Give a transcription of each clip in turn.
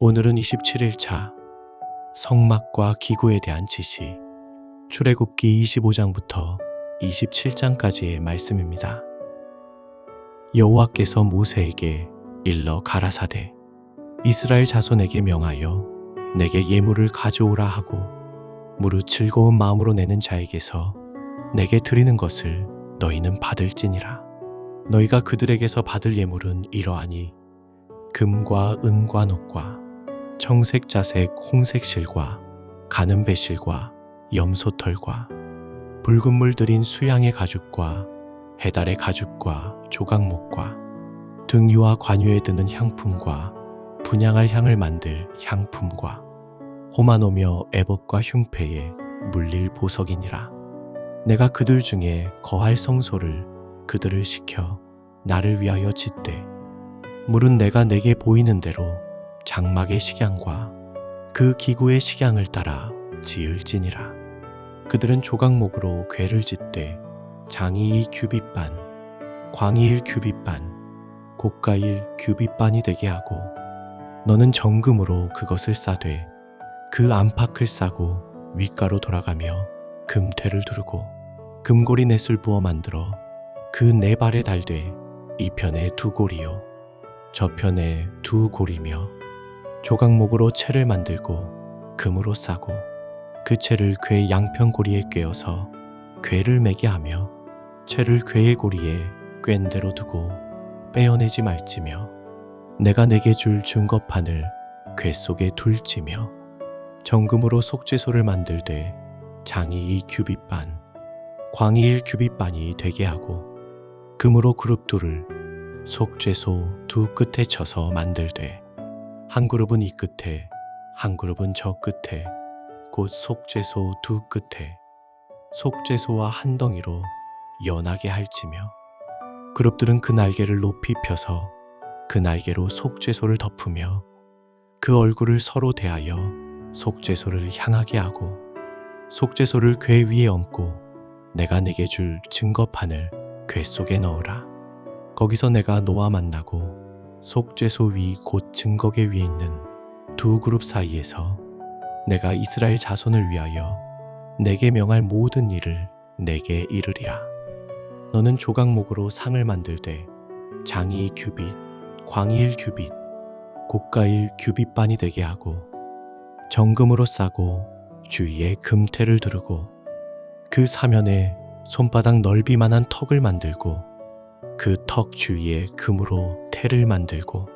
오늘은 27일 차. 성막과 기구에 대한 지시. 출애굽기 25장부터 27장까지의 말씀입니다. 여호와께서 모세에게 일러 가라사대 이스라엘 자손에게 명하여 내게 예물을 가져오라 하고 무릇 즐거운 마음으로 내는 자에게서 내게 드리는 것을 너희는 받을지니라. 너희가 그들에게서 받을 예물은 이러하니 금과 은과 녹과 청색 자색 홍색 실과 가는 배실과 염소털과 붉은 물 들인 수양의 가죽과 해달의 가죽과 조각목과 등유와 관유에 드는 향품과 분양할 향을 만들 향품과 호마노며 애복과 흉패에 물릴 보석이니라. 내가 그들 중에 거할 성소를 그들을 시켜 나를 위하여 짓되 물은 내가 내게 보이는 대로 장막의 식양과 그 기구의 식양을 따라 지을지니라. 그들은 조각목으로 궤를 짓되 장이 규빗반, 광이 1규빗반, 고가 1규빗반이 되게 하고 너는 정금으로 그것을 싸되 그 안팎을 싸고 윗가로 돌아가며 금퇴를 두르고 금고리 넷을 부어 만들어 그 네 발에 달되 이 편에 두 고리요 저 편에 두 고리며 조각목으로 채를 만들고 금으로 싸고 그 채를 궤 양편 고리에 꿰어서 궤를 매게 하며 채를 궤의 고리에 꿰인 대로 두고 빼어내지 말지며 내가 내게 줄 증거판을 궤 속에 둘지며 정금으로 속죄소를 만들되 장이 이 규빗반 광이 일 규빗반이 되게 하고 금으로 그룹 둘을 속죄소 두 끝에 쳐서 만들되 한 그룹은 이 끝에 한 그룹은 저 끝에 곧 속죄소 두 끝에 속죄소와 한 덩이로 연하게 할지며 그룹들은 그 날개를 높이 펴서 그 날개로 속죄소를 덮으며 그 얼굴을 서로 대하여 속죄소를 향하게 하고 속죄소를 궤 위에 얹고 내가 내게 줄 증거판을 궤 속에 넣으라. 거기서 내가 너와 만나고 속죄소 위 곧 증거계 위에 있는 두 그룹 사이에서 내가 이스라엘 자손을 위하여 내게 명할 모든 일을 내게 이르리라. 너는 조각목으로 상을 만들되 장이 규빗, 광이 1규빗, 고가 1규빗반이 되게 하고 정금으로 싸고 주위에 금태를 두르고 그 사면에 손바닥 넓이만한 턱을 만들고 그 턱 주위에 금으로 태를 만들고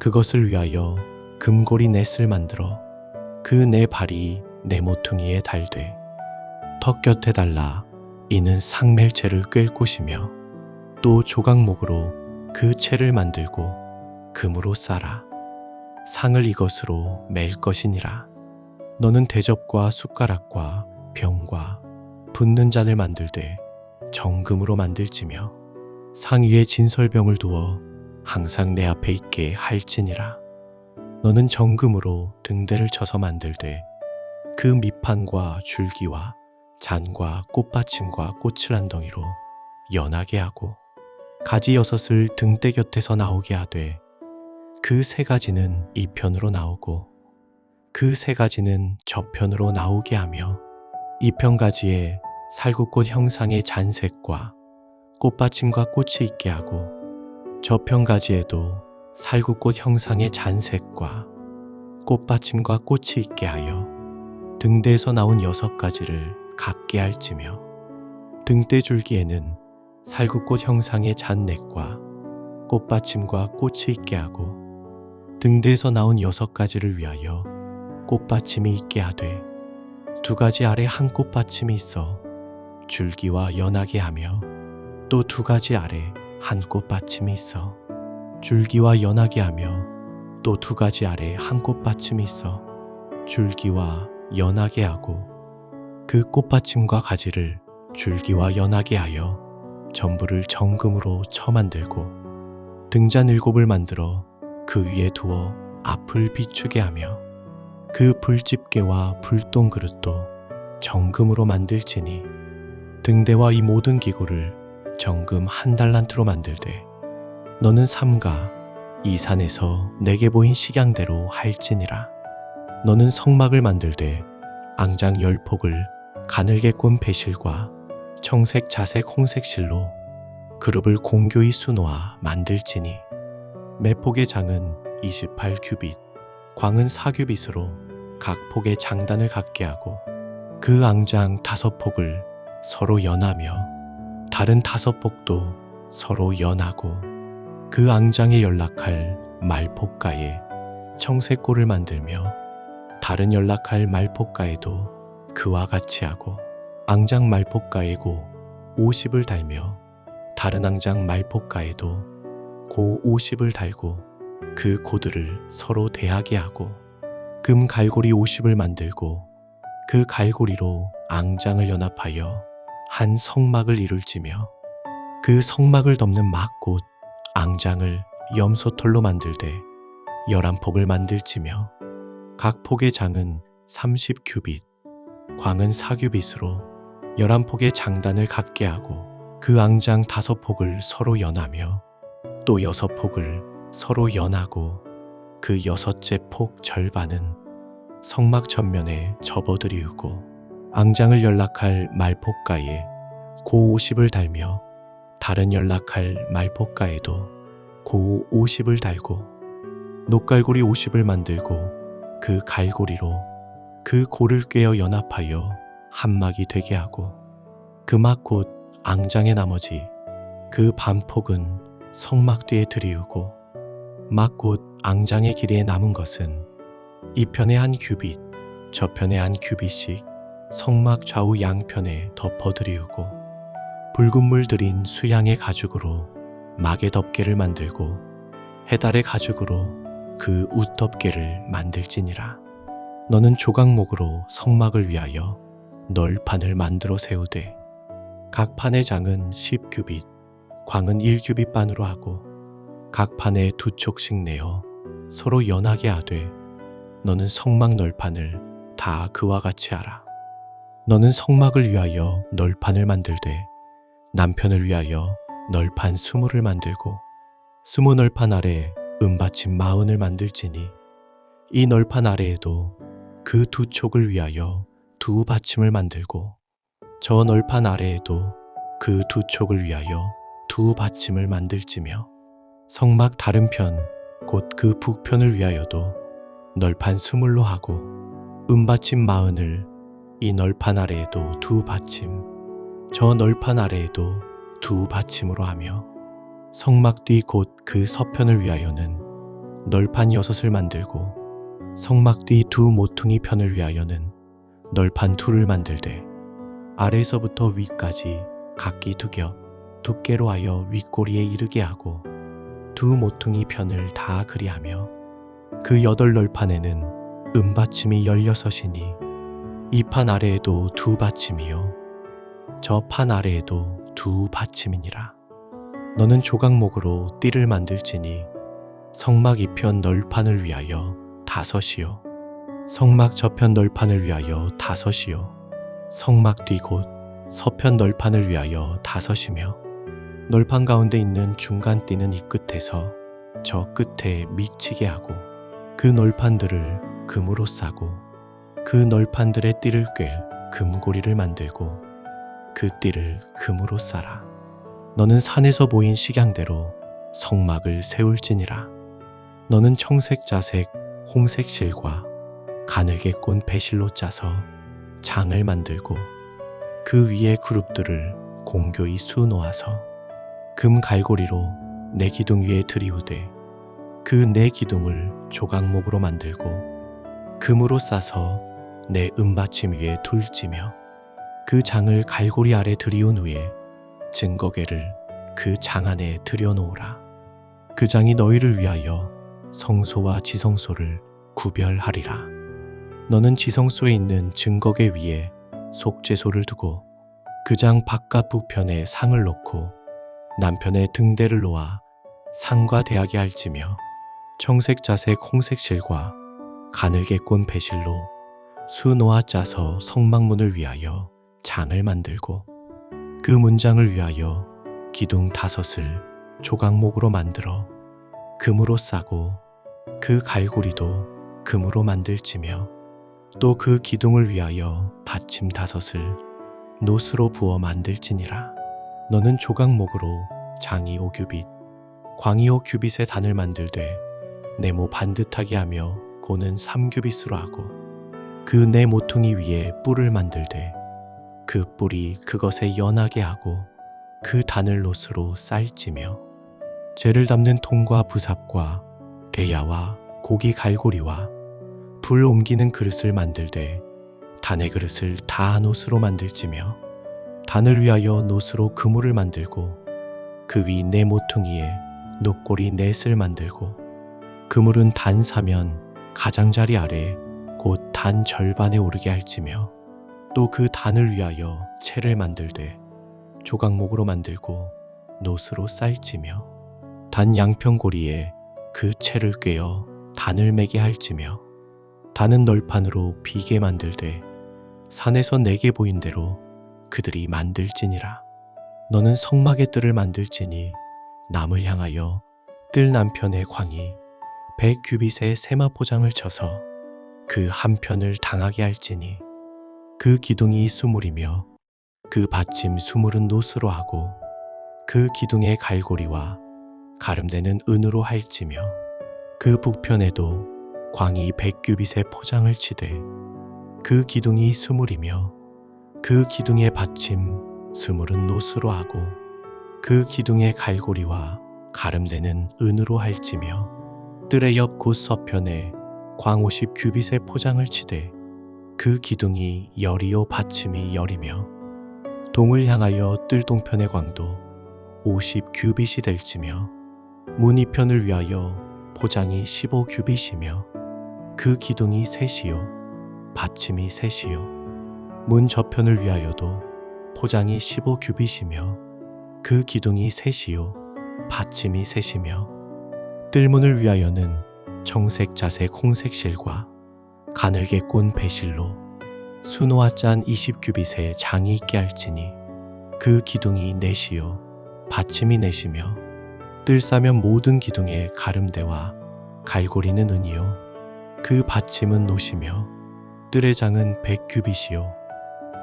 그것을 위하여 금고리 넷을 만들어 그 네 발이 네 모퉁이에 달되 턱 곁에 달라 이는 상멜채를 끌 곳이며 또 조각목으로 그 채를 만들고 금으로 싸라 상을 이것으로 맬 것이니라. 너는 대접과 숟가락과 병과 붓는 잔을 만들되 정금으로 만들지며 상 위에 진설병을 두어 항상 내 앞에 있게 할지니라. 너는 정금으로 등대를 쳐서 만들되 그 밑판과 줄기와 잔과 꽃받침과 꽃을 한 덩이로 연하게 하고 가지 여섯을 등대 곁에서 나오게 하되 그 세 가지는 이 편으로 나오고 그 세 가지는 저편으로 나오게 하며 이편 가지에 살구꽃 형상의 잔색과 꽃받침과 꽃이 있게 하고 저편 가지에도 살구꽃 형상의 잔색과 꽃받침과 꽃이 있게 하여 등대에서 나온 여섯 가지를 갖게 할지며 등대 줄기에는 살구꽃 형상의 잔넥과 꽃받침과 꽃이 있게 하고 등대에서 나온 여섯 가지를 위하여 꽃받침이 있게 하되 두 가지 아래 한 꽃받침이 있어 줄기와 연하게 하며 또 두 가지 아래 한 꽃받침이 있어 줄기와 연하게 하며 또 두 가지 아래 한 꽃받침이 있어 줄기와 연하게 하고 그 꽃받침과 가지를 줄기와 연하게 하여 전부를 정금으로 쳐 만들고 등잔 일곱을 만들어 그 위에 두어 앞을 비추게 하며 그 불집게와 불똥 그릇도 정금으로 만들지니 등대와 이 모든 기구를 정금 한 달란트로 만들되 너는 삼가 이 산에서 내게 보인 식양대로 할지니라. 너는 성막을 만들되 앙장 열 폭을 가늘게 꼰 배실과 청색 자색 홍색 실로 그룹을 공교히 수놓아 만들지니 매폭의 장은 28 규빗, 광은 4 규빗으로 각 폭의 장단을 갖게 하고 그 앙장 다섯 폭을 서로 연하며 다른 다섯 폭도 서로 연하고 그 앙장에 연락할 말폭가에 청색골을 만들며 다른 연락할 말폭가에도 그와 같이 하고 앙장 말폭가에고 50을 달며 다른 앙장 말폭가에도 고 50을 달고 그 고들을 서로 대하게 하고 금 갈고리 50을 만들고 그 갈고리로 앙장을 연합하여 한 성막을 이룰지며 그 성막을 덮는 막곧 앙장을 염소털로 만들되 열한 폭을 만들지며 각 폭의 장은 30 규빗, 광은 4 규빗으로 열한 폭의 장단을 갖게 하고 그 앙장 다섯 폭을 서로 연하며 또 여섯 폭을 서로 연하고 그 여섯째 폭 절반은 성막 전면에 접어들이우고 앙장을 연락할 말폭가에 고 50을 달며 다른 연락할 말폭가에도 고 50을 달고 녹갈고리 50을 만들고 그 갈고리로 그 고를 꿰어 연합하여 한막이 되게 하고 그막 곧 앙장의 나머지 그 반폭은 성막 뒤에 들이우고 막 곧 앙장의 길이에 남은 것은 이편에 한 규빗 저편에 한 규빗씩 성막 좌우 양편에 덮어 들이우고 붉은 물 들인 수양의 가죽으로 막의 덮개를 만들고 해달의 가죽으로 그 웃덮개를 만들지니라. 너는 조각목으로 성막을 위하여 널판을 만들어 세우되 각 판의 장은 10규빗, 광은 1규빗 반으로 하고 각 판에 두 촉씩 내어 서로 연하게 하되 너는 성막 널판을 다 그와 같이 하라. 너는 성막을 위하여 널판을 만들되 남편을 위하여 널판 스무를 만들고 스무 널판 아래에 은받침 마흔을 만들지니 이 널판 아래에도 그 두 촉을 위하여 두 받침을 만들고 저 널판 아래에도 그 두 촉을 위하여 두 받침을 만들지며 성막 다른 편 곧 그 북편을 위하여도 널판 스물로 하고 은받침 마흔을 이 널판 아래에도 두 받침 저 널판 아래에도 두 받침으로 하며 성막 뒤 곧 그 서편을 위하여는 널판 여섯을 만들고 성막 뒤 두 모퉁이 편을 위하여는 널판 둘을 만들되 아래에서부터 위까지 각기 두 겹 두께로 하여 윗꼬리에 이르게 하고 두 모퉁이 편을 다 그리하며 그 여덟 널판에는 은받침이 열여섯이니 이 판 아래에도 두 받침이요. 저 판 아래에도 두 받침이니라. 너는 조각목으로 띠를 만들지니 성막 이편 널판을 위하여 다섯이요. 성막 저편 널판을 위하여 다섯이요. 성막 뒤곧 서편 널판을 위하여 다섯이며 널판 가운데 있는 중간 띠는 이 끝에서 저 끝에 미치게 하고 그 널판들을 금으로 싸고 그 널판들의 띠를 꿰 금고리를 만들고 그 띠를 금으로 싸라. 너는 산에서 보인 식양대로 성막을 세울지니라. 너는 청색 자색 홍색 실과 가늘게 꼰 배실로 짜서 장을 만들고 그 위에 그룹들을 공교히 수놓아서 금 갈고리로 내 기둥 위에 들이우되 그 내 기둥을 조각목으로 만들고 금으로 싸서 내 은받침 위에 둘지며 그 장을 갈고리 아래 들이운 후에 증거계를 그 장 안에 들여놓으라. 그 장이 너희를 위하여 성소와 지성소를 구별하리라. 너는 지성소에 있는 증거계 위에 속죄소를 두고 그 장 바깥 북편에 상을 놓고 남편의 등대를 놓아 상과 대하게 할지며 청색 자색 홍색 실과 가늘게 꼰 배실로 수 놓아 짜서 성막문을 위하여 장을 만들고 그 문장을 위하여 기둥 다섯을 조각목으로 만들어 금으로 싸고 그 갈고리도 금으로 만들지며 또 그 기둥을 위하여 받침 다섯을 노스로 부어 만들지니라. 너는 조각목으로 장이 오 규빗 광이 오 규빗의 단을 만들되 네모 반듯하게 하며 고는 삼 규빗으로 하고 그네 모퉁이 위에 뿔을 만들되 그 뿔이 그것에 연하게 하고 그 단을 노스로 쌀지며 죄를 담는 통과 부삽과 개야와 고기 갈고리와 불 옮기는 그릇을 만들되 단의 그릇을 다 노스로 만들지며 단을 위하여 노스로 그물을 만들고 그위네 모퉁이에 녹고리 넷을 만들고 그물은 단 사면 가장자리 아래 곧 단 절반에 오르게 할지며 또 그 단을 위하여 채를 만들되 조각목으로 만들고 노스로 쌀지며 단 양평고리에 그 채를 꿰어 단을 매게 할지며 단은 널판으로 비게 만들되 산에서 내게 보인 대로 그들이 만들지니라. 너는 성막의 뜰을 만들지니 남을 향하여 뜰 남편의 광이 백 규빗의 세마 포장을 쳐서 그 한편을 당하게 할지니 그 기둥이 수물이며 그 받침 수물은 노스로 하고 그 기둥의 갈고리와 가름되는 은으로 할지며 그 북편에도 광이 백 규빗의 포장을 치되 그 기둥이 수물이며 그 기둥의 받침 수물은 노스로 하고 그 기둥의 갈고리와 가름되는 은으로 할지며 뜰의 옆 곧 서편에 광 오십 규빗의 포장을 치되 그 기둥이 열이요 받침이 열이며 동을 향하여 뜰 동편의 광도 오십 규빗이 될지며 문 이편을 위하여 포장이 십오 규빗이며 그 기둥이 셋이요 받침이 셋이요. 문 저편을 위하여도 포장이 십오 규빗이며 그 기둥이 셋이요 받침이 셋이며 뜰문을 위하여는 청색 자색 홍색 실과 가늘게 꼰 배실로 수노와 짠 20규빗의 장이 있게 할지니 그 기둥이 넷이요 받침이 넷이며 뜰 싸면 모든 기둥의 가름대와 갈고리는 은이요. 그 받침은 노시며 뜰의 장은 100규빗이요.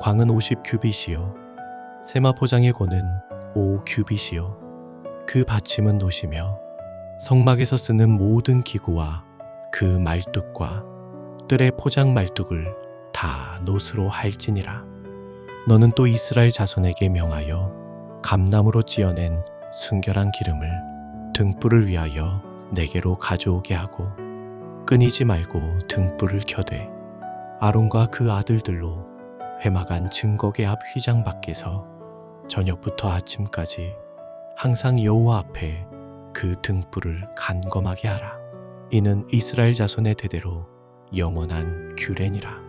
광은 50규빗이요. 세마포장의 고는 5규빗이요. 그 받침은 노시며 성막에서 쓰는 모든 기구와 그 말뚝과 뜰의 포장 말뚝을 다 노스로 할지니라. 너는 또 이스라엘 자손에게 명하여 감나무로 찌어낸 순결한 기름을 등불을 위하여 내게로 가져오게 하고 끊이지 말고 등불을 켜되 아론과 그 아들들로 회막안 증거계 앞 휘장 밖에서 저녁부터 아침까지 항상 여호와 앞에 그 등불을 간검하게 하라. 이는 이스라엘 자손의 대대로 영원한 규례니라.